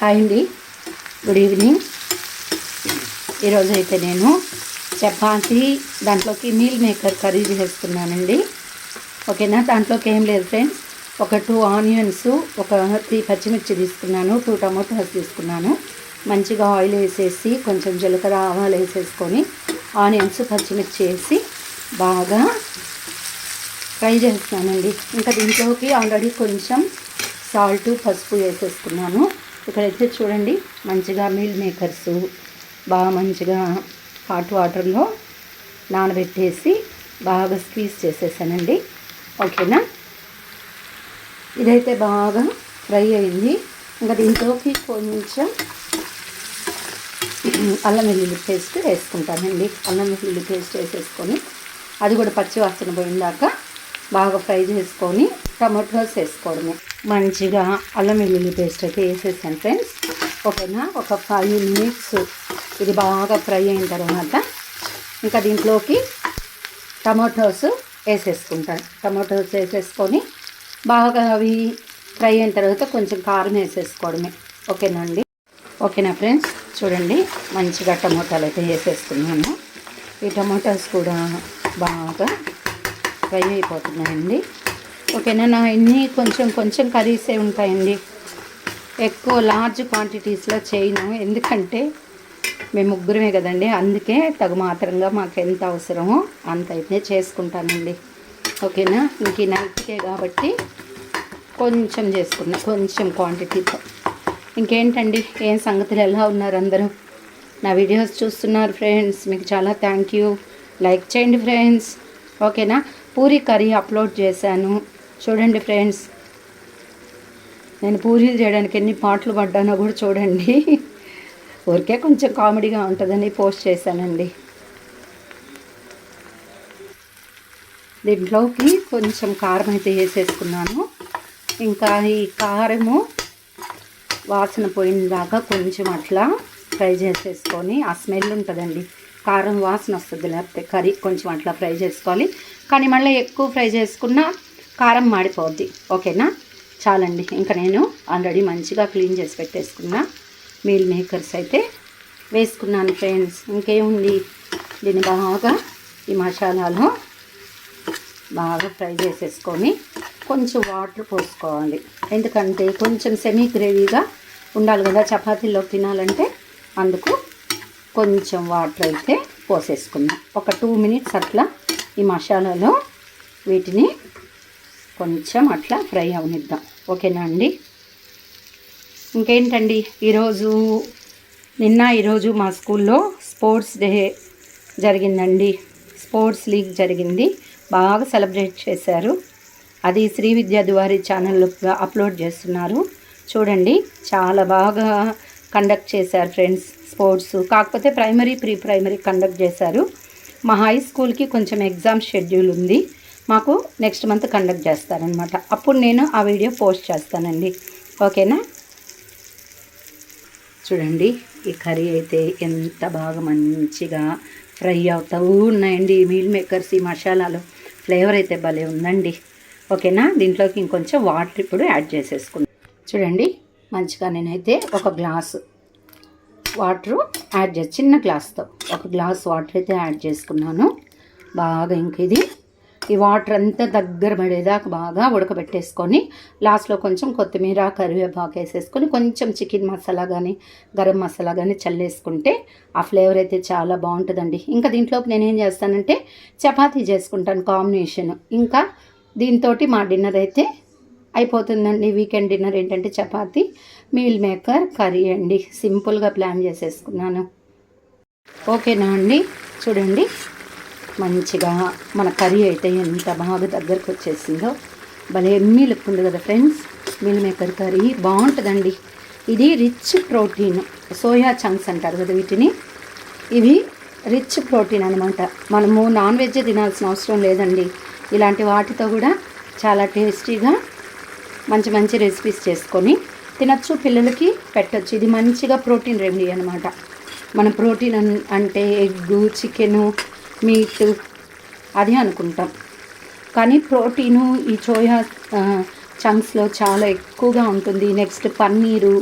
Hi అండి. Good evening. ఈరోజు అయితే నేను చపాతి దాంట్లోకి మీల్ మేకర్ కర్రీ చేస్తున్నానండి. ఓకేనా? దాంట్లోకి ఏం లేదు ఫ్రెండ్స్. ఒక టూ ఆనియన్స్ ఒక త్రీ పచ్చిమిర్చి తీసుకున్నాను టూ టమాటోస్ తీసుకున్నాను. మంచిగా ఆయిల్ వేసేసి కొంచెం జీలకర్ర ఆవాలు వేసేసుకొని ఆనియన్స్ పచ్చిమిర్చి వేసి బాగా ఫ్రై చేస్తున్నానండి. ఇంకా దీంట్లోకి ఆల్రెడీ కొంచెం సాల్ట్ పసుపు వేసేసుకున్నాను. ఇక్కడైతే చూడండి మంచిగా మీల్ మేకర్స్ బాగా మంచిగా హాట్ వాటర్లో నానబెట్టేసి బాగా స్క్వీజ్ చేసేసానండి. ఓకేనా? ఇదైతే బాగా ఫ్రై అయింది. ఇంకా దీంట్లోకి కొంచెం అల్లం వెల్లుల్లి పేస్ట్ వేసుకుంటానండి. అల్లం వెల్లుల్లి పేస్ట్ వేసేసుకొని అది కూడా పచ్చి వాసన పోయిందాక బాగా ఫ్రై చేసుకొని టమాటోస్ వేసుకోవడమే. మంచిగా అల్లం వెల్లుల్లి పేస్ట్ అయితే వేసేసాను ఫ్రెండ్స్. ఓకేనా? ఒక ఫైవ్ మినిట్స్ ఇది బాగా ఫ్రై అయిన తర్వాత ఇంకా దీంట్లోకి టమాటోస్ వేసేసుకుంటాను టమాటోస్ వేసేసుకొని బాగా అవి ఫ్రై అయిన తర్వాత కొంచెం కారం వేసేసుకోవడమే. ఓకేనా అండి? ఓకేనా ఫ్రెండ్స్? చూడండి మంచిగా టమోటాలు అయితే వేసేసుకున్నాను. ఈ టమాటాస్ కూడా బాగా ఫ్రై అయిపోతున్నాయండి. ఓకేనా? నా ఇన్ని కొంచెం కొంచెం కర్రీసే ఉంటాయండి. ఎక్కువ లార్జ్ క్వాంటిటీస్లో చేయను. ఎందుకంటే మేము ముగ్గురమే కదండి. అందుకే తగు మాత్రంగా మాకు ఎంత అవసరమో అంత అయితే చేసుకుంటానండి. ఓకేనా? ఇంక ఈ నైట్కే కాబట్టి కొంచెం చేసుకున్నా. కొంచెం క్వాంటిటీతో ఇంకేంటండి? ఏం సంగతులు? ఎలా ఉన్నారు అందరూ? నా వీడియోస్ చూస్తున్నారు ఫ్రెండ్స్ మీకు చాలా థ్యాంక్ యూ లైక్ చేయండి ఫ్రెండ్స్ ఓకేనా? పూరి కర్రీ అప్లోడ్ చేశాను. చూడండి ఫ్రెండ్స్. నేను పూరీలు చేయడానికి ఎన్ని పాటలు పడ్డానో కూడా చూడండి. ఊరికే కొంచెం కామెడీగా ఉంటుందని పోస్ట్ చేశానండి. దీంట్లోకి కొంచెం కారం అయితే వేసేసుకున్నాను. ఇంకా ఈ కారము వాసన పోయిన దాకా కొంచెం అట్లా ఫ్రై చేసేసుకొని ఆ స్మెల్ ఉంటుందండి. కారం వాసన వస్తుంది లేకపోతే కర్రీ కొంచెం అట్లా ఫ్రై చేసుకోవాలి. కానీ మళ్ళీ ఎక్కువ ఫ్రై చేసుకున్నా కారం మాడిపోద్ది. ఓకేనా? చాలండి. ఇంకా నేను ఆల్రెడీ మంచిగా క్లీన్ చేసి పెట్టేసుకున్నా మీల్ మేకర్స్ అయితే వేసుకున్నాను ఫ్రెండ్స్. ఇంకేముంది? దీన్ని బాగా ఈ మసాలాలో బాగా ఫ్రై చేసేసుకొని కొంచెం వాటర్ పోసుకోవాలి. ఎందుకంటే కొంచెం సెమీ గ్రేవీగా ఉండాలి కదా. చపాతీలో తినాలంటే అందుకు కొంచెం వాటర్ అయితే పోసేసుకుందాం ఒక టూ మినిట్స్ అట్లా ఈ మసాలాలో వీటిని కొంచెం అట్లా ఫ్రై అవనిద్దాం. ఓకేనా అండి? ఇంకేంటండి? ఈరోజు నిన్న ఈరోజు మా స్కూల్లో స్పోర్ట్స్ డే జరిగిందండి. స్పోర్ట్స్ లీగ్ జరిగింది. బాగా సెలబ్రేట్ చేశారు. అది శ్రీ విద్యా దువారి ఛానల్లో అప్లోడ్ చేస్తున్నారు. చూడండి చాలా బాగా కండక్ట్ చేశారు ఫ్రెండ్స్ స్పోర్ట్స్. కాకపోతే ప్రైమరీ ప్రీ ప్రైమరీ కండక్ట్ చేశారు. మా హై స్కూల్కి కొంచెం ఎగ్జామ్ షెడ్యూల్ ఉంది. మాకు నెక్స్ట్ మంత్ కండక్ట్ చేస్తారనమాట అప్పుడు నేను ఆ వీడియో పోస్ట్ చేస్తానండి. ఓకేనా? చూడండి ఈ కర్రీ అయితే ఎంత బాగా మంచిగా ఫ్రై అవుతూ ఉన్నాయండి. ఈ మీల్ మేకర్స్ ఈ మసాలాలు ఫ్లేవర్ అయితే భలే ఉందండి. ఓకేనా? దీంట్లోకి ఇంకొంచెం వాటర్ ఇప్పుడు యాడ్ చేసేసుకుందాం. చూడండి మంచిగా నేనైతే ఒక గ్లాసు వాటరు యాడ్ చేసి చిన్న గ్లాస్తో ఒక గ్లాస్ వాటర్ అయితే యాడ్ చేసుకున్నాను. బాగా ఇంక ఇది ఈ వాటర్ అంతా దగ్గర పడేదాకా బాగా ఉడకబెట్టేసుకొని లాస్ట్లో కొంచెం కొత్తిమీర కరివేపాకు వేసేసుకొని కొంచెం చికెన్ మసాలా కానీ గరం మసాలా కానీ చల్లేసుకుంటే ఆ ఫ్లేవర్ అయితే చాలా బాగుంటుందండి. ఇంకా దీంట్లోకి నేనేం చేస్తానంటే చపాతీ చేసుకుంటాను కాంబినేషన్. ఇంకా దీంతో మా డిన్నర్ అయితే అయిపోతుందండి. వీకెండ్ డిన్నర్ ఏంటంటే చపాతీ మీల్ మేకర్ కర్రీ అండి. సింపుల్గా ప్లాన్ చేసేసుకున్నాను. ఓకేనా అండి? చూడండి. మంచిగా మన కర్రీ అయితే ఎంత బాగా దగ్గరకు వచ్చేసిందో. భలే ఎమ్మి లుక్ ఉంది కదా ఫ్రెండ్స్. మీల్ మేకర్ కర్రీ బాగుంటుందండి. ఇది రిచ్ ప్రోటీన్ సోయా చంక్స్ అంటారు కదా వీటిని. ఇవి రిచ్ ప్రోటీన్ అనమాట మనము నాన్ వెజ్ తినాల్సిన అవసరం లేదండి. ఇలాంటి వాటితో కూడా చాలా టేస్టీగా మంచి మంచి రెసిపీస్ చేసుకొని తినచ్చు పిల్లలకి పెట్టచ్చు. ఇది మంచిగా ప్రోటీన్ రెమెడీ అనమాట మన ప్రోటీన్ అంటే ఎగ్గు చికెను మీట్ అది అనుకుంటాం. కానీ ప్రోటీను ఈ సోయా చంక్స్లో చాలా ఎక్కువగా ఉంటుంది. నెక్స్ట్ పన్నీరు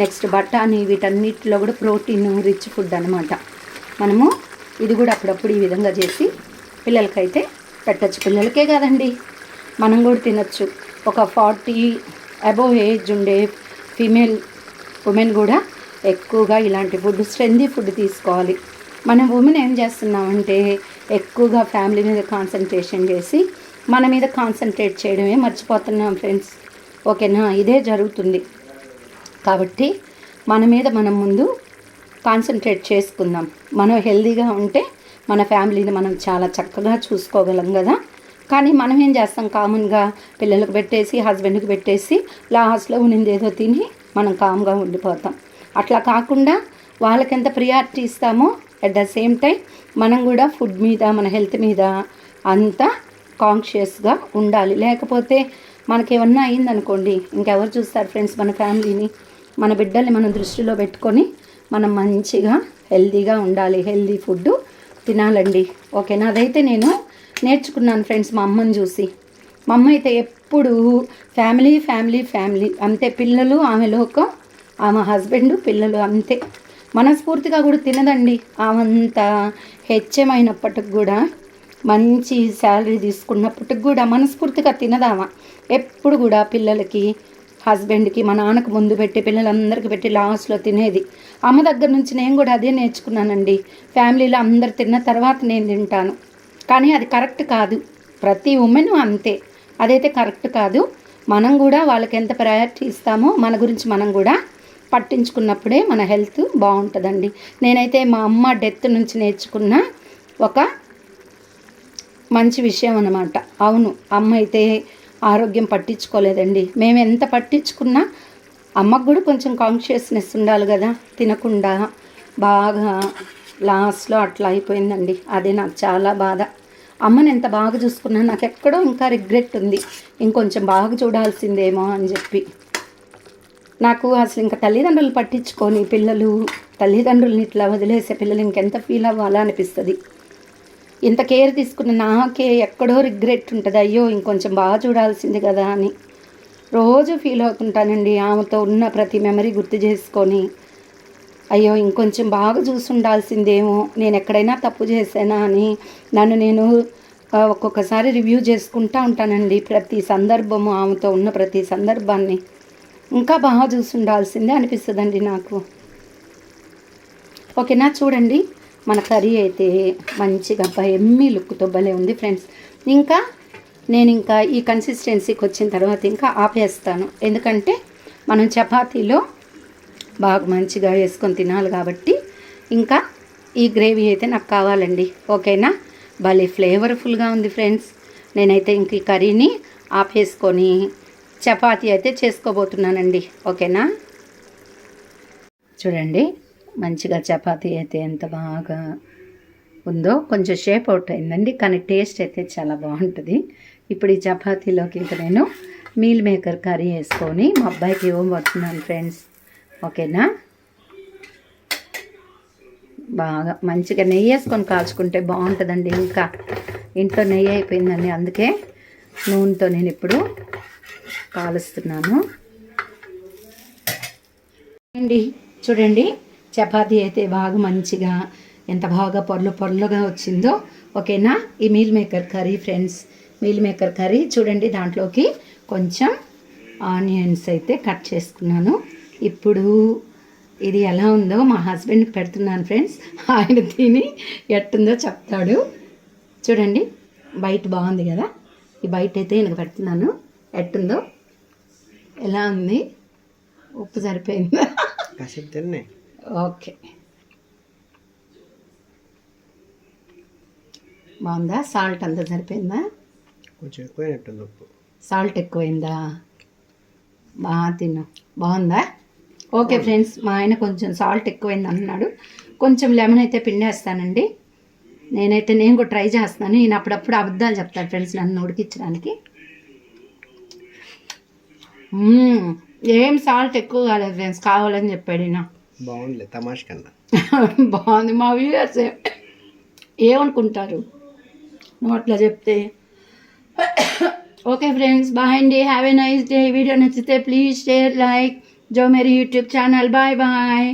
నెక్స్ట్ బఠానీ వీటన్నిటిలో కూడా ప్రోటీన్ రిచ్ ఫుడ్ అనమాట మనము ఇది కూడా అప్పుడప్పుడు ఈ విధంగా చేసి పిల్లలకైతే పెట్టచ్చు. పిల్లలకే కాదండి మనం కూడా తినచ్చు. ఒక ఫార్టీ అబోవ్ ఏజ్ ఉండే ఫీమేల్ ఉమెన్ కూడా ఎక్కువగా ఇలాంటి ఫుడ్ స్ట్రెంది ఫుడ్ తీసుకోవాలి. మనం ఉమెన్ ఏం చేస్తున్నామంటే ఎక్కువగా ఫ్యామిలీ మీద కాన్సన్ట్రేషన్ చేసి మన మీద కాన్సన్ట్రేట్ చేయడమే మర్చిపోతున్నాం ఫ్రెండ్స్ ఓకేనా? ఇదే జరుగుతుంది. కాబట్టి మన మీద మనం ముందు కాన్సన్ట్రేట్ చేసుకుందాం. మనం హెల్దీగా ఉంటే మన ఫ్యామిలీని మనం చాలా చక్కగా చూసుకోగలం కదా? కానీ మనం ఏం చేస్తాం? కామన్గా పిల్లలకు పెట్టేసి హస్బెండ్కి పెట్టేసి లాస్ట్లో ఉన్నది ఏదో తిని మనం కామ్గా ఉండిపోతాం. అట్లా కాకుండా వాళ్ళకి ఎంత ప్రియారిటీ ఇస్తామో అట్ ద సేమ్ టైం మనం కూడా ఫుడ్ మీద మన హెల్త్ మీద అంత కాన్షియస్గా ఉండాలి. లేకపోతే మనకేమన్నా అయిందనుకోండి ఇంకెవరు చూస్తారు ఫ్రెండ్స్ మన ఫ్యామిలీని? మన బిడ్డల్ని మనం దృష్టిలో పెట్టుకొని మనం మంచిగా హెల్తీగా ఉండాలి. హెల్తీ ఫుడ్ తినాలండి. ఓకే నాదైతే నేను నేర్చుకున్నాను ఫ్రెండ్స్ మా అమ్మని చూసి. మా అమ్మ అయితే ఎప్పుడు ఫ్యామిలీ ఫ్యామిలీ ఫ్యామిలీ అంతే. పిల్లలు ఆమె లోకం ఆమె హస్బెండ్ పిల్లలు అంతే. మనస్ఫూర్తిగా కూడా తినదండి. ఆమంతా హెచ్ఎం అయినప్పటికి కూడా మంచి శాలరీ తీసుకున్నప్పటికి కూడా మనస్ఫూర్తిగా తినదామా? ఎప్పుడు కూడా పిల్లలకి హస్బెండ్కి మా నాన్నకు ముందు పెట్టి పిల్లలందరికీ పెట్టి లాస్ట్లో తినేది. అమ్మ దగ్గర నుంచి నేను కూడా అదే నేర్చుకున్నానండి. ఫ్యామిలీలో అందరు తిన్న తర్వాత నేను తింటాను. కానీ అది కరెక్ట్ కాదు. ప్రతి ఉమెన్ అంతే. అదైతే కరెక్ట్ కాదు. మనం కూడా వాళ్ళకి ఎంత ప్రయారిటీ ఇస్తామో మన గురించి మనం కూడా పట్టించుకున్నప్పుడే మన హెల్త్ బాగుంటుందండి. నేనైతే మా అమ్మ డెత్ నుంచి నేర్చుకున్న ఒక మంచి విషయం అన్నమాట. అవును అమ్మ అయితే ఆరోగ్యం పట్టించుకోలేదండి. మేము ఎంత పట్టించుకున్నా అమ్మకు కూడా కొంచెం కాన్షియస్నెస్ ఉండాలి కదా తినకుండా బాగా లాస్ట్లో అట్లా అయిపోయిందండి. అదే నాకు చాలా బాధ. అమ్మని ఎంత బాగా చూసుకున్నా నాకు ఎక్కడో ఇంకా రిగ్రెట్ ఉంది. ఇంకొంచెం బాగా చూడాల్సిందేమో అని చెప్పి. నాకు అసలు ఇంకా తల్లిదండ్రులు పట్టించుకొని పిల్లలు తల్లిదండ్రులని ఇట్లా వదిలేసే పిల్లలు ఇంకెంత ఫీల్ అవ్వాలా అనిపిస్తుంది. ఇంత కేర్ తీసుకున్న నాకే ఎక్కడో రిగ్రెట్ ఉంటుంది. అయ్యో ఇంకొంచెం బాగా చూడాల్సింది కదా అని. రోజు ఫీల్ అవుతుంటానండి ఆమెతో ఉన్న ప్రతి మెమరీ గుర్తు చేసుకొని. అయ్యో ఇంకొంచెం బాగా చూసి ఉండాల్సిందేమో నేను ఎక్కడైనా తప్పు చేశానా అని నన్ను నేను ఒక్కొక్కసారి రివ్యూ చేసుకుంటా ఉంటానండి. ప్రతి సందర్భము ఆమెతో ఉన్న ప్రతి సందర్భాన్ని. ఇంకా బాగా చూసి ఉండాల్సిందే అనిపిస్తుందండి నాకు. ఓకేనా చూడండి. మన కర్రీ అయితే మంచిగా ఎమ్మి లుక్తో భలే ఉంది ఫ్రెండ్స్. ఇంకా నేను ఇంకా ఈ కన్సిస్టెన్సీకి వచ్చిన తర్వాత ఇంకా ఆపేస్తాను. ఎందుకంటే మనం చపాతీలో బాగా మంచిగా వేసుకొని తినాలి కాబట్టి ఇంకా ఈ గ్రేవీ అయితే నాకు కావాలండి. ఓకేనా? భలే ఫ్లేవర్ఫుల్గా ఉంది ఫ్రెండ్స్. నేనైతే ఇంక ఈ కర్రీని ఆపేసుకొని చపాతీ అయితే చేసుకోబోతున్నానండి. ఓకేనా? చూడండి మంచిగా చపాతీ అయితే ఎంత బాగా ఉందో కొంచెం షేప్ అవుట్ అయిందండి కానీ టేస్ట్ అయితే చాలా బాగుంటుంది. ఇప్పుడు ఈ చపాతీలోకి ఇంకా నేను మీల్ మేకర్ కర్రీ వేసుకొని మా అబ్బాయికి ఇవ్వబోతున్నాను ఫ్రెండ్స్ ఓకేనా? బాగా మంచిగా నెయ్యి వేసుకొని కాల్చుకుంటే బాగుంటుందండి ఇంకా. ఇంట్లో నెయ్యి అయిపోయిందండి అందుకే నూనెతో నేను ఇప్పుడు కాలుస్తున్నాను. అండి చూడండి చపాతీ అయితే బాగా మంచిగా ఎంత బాగా పొరలు పొరలుగా వచ్చిందో. ఓకేనా? ఈ meal maker curry friends meal maker curry చూడండి దాంట్లోకి కొంచెం ఆనియన్స్ అయితే కట్ చేసుకున్నాను. ఇప్పుడు ఇది ఎలా ఉందో మా హస్బెండ్కి పెడుతున్నాను ఫ్రెండ్స్. ఆయన తిని ఎట్టుందో చెప్తాడు. చూడండి బయట బాగుంది కదా? ఈ బయట అయితే నేను పెడుతున్నాను. ఎట్టుందో? ఎలా ఉంది? ఉప్పు సరిపోయిందా? కాసేపు తిన్నే. ఓకే. బాగుందా? సాల్ట్ అంతా సరిపోయిందా? కొంచెం ఎక్కువైనట్టుంది ఉప్పు. సాల్ట్ ఎక్కువైందా? బాగా తిన్నా బాగుందా? ఓకే ఫ్రెండ్స్ మా ఆయన కొంచెం సాల్ట్ ఎక్కువైంది అన్నాడు. కొంచెం లెమన్ అయితే పిండేస్తానండి. నేనైతే నేను కూడా ట్రై చేస్తున్నాను. నేను అప్పుడప్పుడు అబద్ధాలు చెప్తాను ఫ్రెండ్స్ నన్ను ఉడికించడానికి. ఏం సాల్ట్ ఎక్కువ కాలేదు ఫ్రెండ్స్ కావాలని చెప్పాడు బాగుండలే తమాష్ కన్నా. బాగుంది మా వ్యూయర్స్ ఏమనుకుంటారు? నువ్వు అట్లా చెప్తే. ఓకే ఫ్రెండ్స్ బాయ్ అండి have a nice day. Video నచ్చితే ప్లీజ్ షేర్ లైక్. జో మేరీ యూట్యూబ్ ఛానల్ బాయ్ బాయ్.